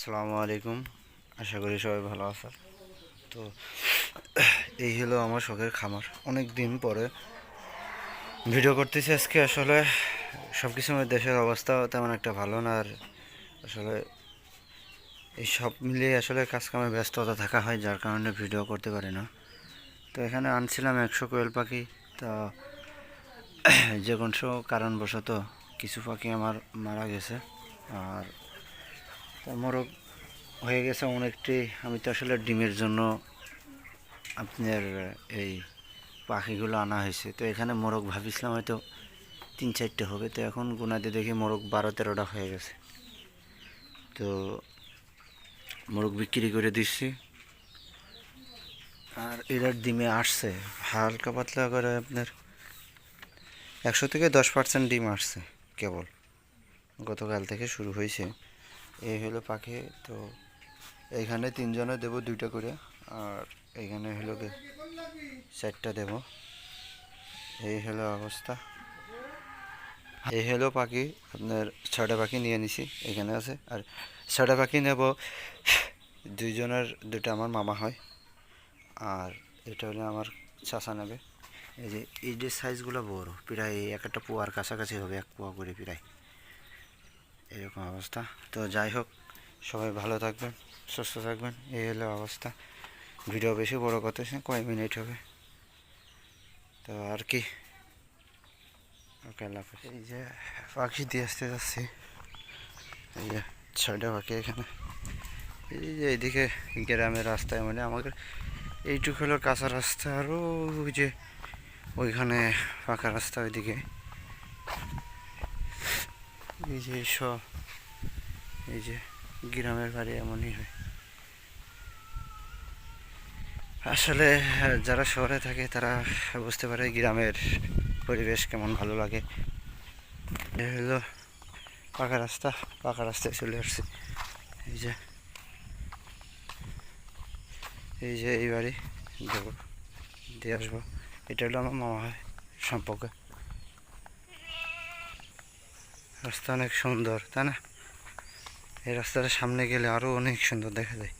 আসসালামু আলাইকুম। আশা করি সবাই ভালো আছেন। তো, এই হলো আমার শখের খামার। অনেক দিন পরে ভিডিও করতেছি আজকে। আসলে সব কিছু আমার দেশের অবস্থা তেমন একটা ভালো না, আর আসলে এই সব মিলিয়ে আসলে কাজ কামে ব্যস্ততা থাকা হয়, যার কারণে ভিডিও করতে পারি না। তো এখানে আনছিলাম একশো কোয়েল পাখি। তা যে কোনো কারণবশত কিছু পাখি আমার মারা গেছে। আর তা মোরগ হয়ে গেছে অনেকটি আমি তো আসলে ডিমের জন্য আপনার এই পাখিগুলো আনা হয়েছে। তো এখানে মোরগ ভাবিছিলাম হয়তো তিন চারটে হবে, তো এখন গুনাতে দেখি মোরগ বারো তেরোটা হয়ে গেছে। তো মোরগ বিক্রি করে দিচ্ছি। আর এরার ডিমে আসছে, হালকা পাতলা করে আপনার একশো থেকে দশ পার্সেন্ট ডিম আসছে কেবল। গতকাল থেকে শুরু হয়েছে। এই হলো পাখি, তো এইখানে তিনজনে দেবো দুইটা করে, আর এইখানে হলো চারটা দেব। এই হলো অবস্থা। এই হলো পাখি, আপনার ছটা পাখি নিয়ে নিছি, এখানে আছে। আর ছটা পাখি নেব, দুইজনের দুটো আমার মামা হয়, আর এটা হলো আমার চাচা নেবে। এই যে এই যে সাইজগুলো বড়, প্রায় এক একটা পোয়ার কাছাকাছি হবে, এক পোয়া করে প্রায়। এরকম অবস্থা। তো যাই হোক সবাই ভালো থাকবেন সুস্থ থাকবেন এই হলো অবস্থা। ভিডিও বেশি বড় করতেছে কয় মিনিট হবে। তো আর কি? ওকে আল্লাহ এই যে পাখি দিয়ে আসতে যাচ্ছি। এই যে ছয়টা পাখি এখানে। এই যে এইদিকে গ্রামের রাস্তায় মানে আমাদের এইটুকু হলো কাঁচা রাস্তা আরও ওই যে ওইখানে ফাঁকা রাস্তা ওইদিকে। এই যে সব এই যে গ্রামের বাড়ি এমনই হয়। আসলে যারা শহরে থাকে তারা বুঝতে পারে গ্রামের পরিবেশ কেমন ভালো লাগে। হলো পাকা রাস্তা, পাকা রাস্তায় চলে আসছে। এই যে এই যে এই বাড়ি, দেবো, দিয়ে আসব। এটা হলো আমার মামা হয় সম্পর্কে। রাস্তা অনেক সুন্দর তাই না? এই রাস্তাটা সামনে গেলে আরও অনেক সুন্দর দেখা যায়।